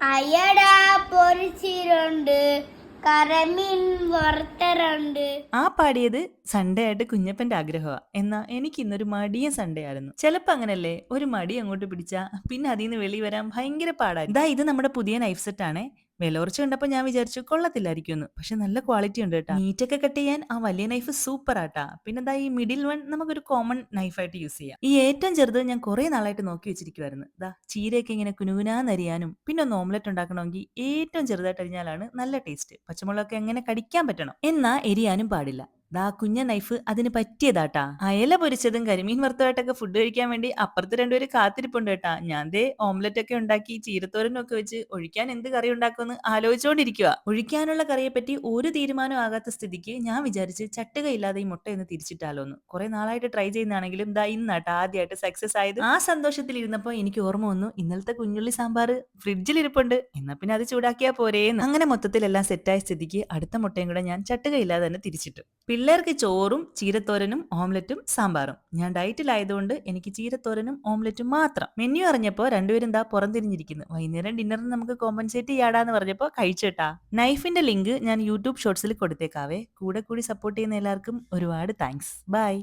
അയടാ ആ പാടിയത് സൺഡേ ആയിട്ട് കുഞ്ഞപ്പന്റെ ആഗ്രഹമാ. എന്നാ എനിക്ക് ഇന്നൊരു മടിയ സൺഡേ ആയിരുന്നു ചിലപ്പോ അങ്ങനല്ലേ ഒരു മടി അങ്ങോട്ട് പിടിച്ചാ പിന്നെ അതിൽ നിന്ന് വെളി വരാൻ ഭയങ്കര പാടായി ഇതാ ഇത് നമ്മുടെ പുതിയ നൈഫ് സെറ്റ് ആണേ. വിലകുറച്ച് കണ്ടപ്പോ ഞാൻ വിചാരിച്ചു കൊള്ളത്തില്ലായിരിക്കും എന്ന് പക്ഷെ നല്ല ക്വാളിറ്റി ഉണ്ട് കേട്ടോ മീറ്റൊക്കെ കട്ട് ചെയ്യാൻ ആ വലിയ നൈഫ് സൂപ്പർ ആട്ടാ പിന്നെ ദാ ഈ മിഡിൽ വൺ നമുക്കൊരു കോമൺ നൈഫായിട്ട് യൂസ് ചെയ്യാം. ഈ ഏറ്റവും ചെറുത് ഞാൻ കുറെ നാളായിട്ട് നോക്കി വെച്ചിരിക്കുവായിരുന്നു. ദാ ചീരയൊക്കെ ഇങ്ങനെ കുനുകുനാന്നരിയാനും പിന്നെ ഒന്ന് ഓംലെറ്റ് ഉണ്ടാക്കണമെങ്കിൽ ഏറ്റവും ചെറുതായിട്ട് അരിഞ്ഞാലാണ് നല്ല ടേസ്റ്റ് പച്ചമുളകൊക്കെ എങ്ങനെ കടിക്കാൻ പറ്റണം. എന്നാ എരിയാനും പാടില്ല. ദാ കുഞ്ഞ നൈഫ് അതിന് പറ്റിയതാട്ടാ. അയല പൊരിച്ചതും കരിമീൻ വറുത്തതായിട്ടൊക്കെ ഫുഡ് കഴിക്കാൻ വേണ്ടി അപ്പുറത്ത് രണ്ടുപേര് കാത്തിരിപ്പുണ്ട് കേട്ടാ. ഞാൻ ദേ ഓംലെറ്റ് ഒക്കെ ഉണ്ടാക്കി ചീരത്തോരനും ഒക്കെ വെച്ച് ഒഴിക്കാൻ എന്ത് കറി ഉണ്ടാക്കുമെന്ന് ആലോചിച്ചുകൊണ്ടിരിക്കുക ഒഴിക്കാനുള്ള കറിയെ പറ്റി ഒരു തീരുമാനം ആകാത്ത സ്ഥിതിക്ക് ഞാൻ വിചാരിച്ച് ചട്ടുകയില്ലാതെ ഈ മുട്ട ഒന്ന് തിരിച്ചിട്ടാലോന്ന് കുറെ നാളായിട്ട് ട്രൈ ചെയ്യുന്നതാണെങ്കിലും ദാ ഇന്നാട്ടാ ആദ്യമായിട്ട് സക്സസ് ആയത്. ആ സന്തോഷത്തിൽ ഇരുന്നപ്പോ എനിക്ക് ഓർമ്മ വന്നു ഇന്നലത്തെ കുഞ്ഞുള്ളി സാമ്പാർ ഫ്രിഡ്ജിൽ ഇരിപ്പുണ്ട്. എന്നാ പിന്നെ അത് ചൂടാക്കിയാ പോരേന്ന്. അങ്ങനെ മൊത്തത്തിൽ എല്ലാം സെറ്റായ സ്ഥിതിക്ക് അടുത്ത മുട്ടയും കൂടെ ഞാൻ ചട്ടുകയില്ലാതെ തന്നെ തിരിച്ചിട്ടു. പിള്ളേർക്ക് ചോറും ചീരത്തോരനും ഓംലെറ്റും സാമ്പാറും. ഞാൻ ഡയറ്റിലായതുകൊണ്ട് എനിക്ക് ചീരത്തോരനും ഓംലെറ്റും മാത്രം. മെനു അറിഞ്ഞപ്പോ രണ്ടുപേരും എന്താ പുറംതിരിഞ്ഞിരിക്കുന്നു. വൈകുന്നേരം ഡിന്നറിന് നമുക്ക് കോമ്പൻസേറ്റ് ചെയ്യാടാന്ന് പറഞ്ഞപ്പോൾ കഴിച്ചേട്ടാ. നൈഫിന്റെ ലിങ്ക് ഞാൻ യൂട്യൂബ് ഷോർട്സിൽ കൊടുത്തേക്കാവേ. കൂടെ കൂടി സപ്പോർട്ട് ചെയ്യുന്ന എല്ലാവർക്കും ഒരുപാട് താങ്ക്സ് ബൈ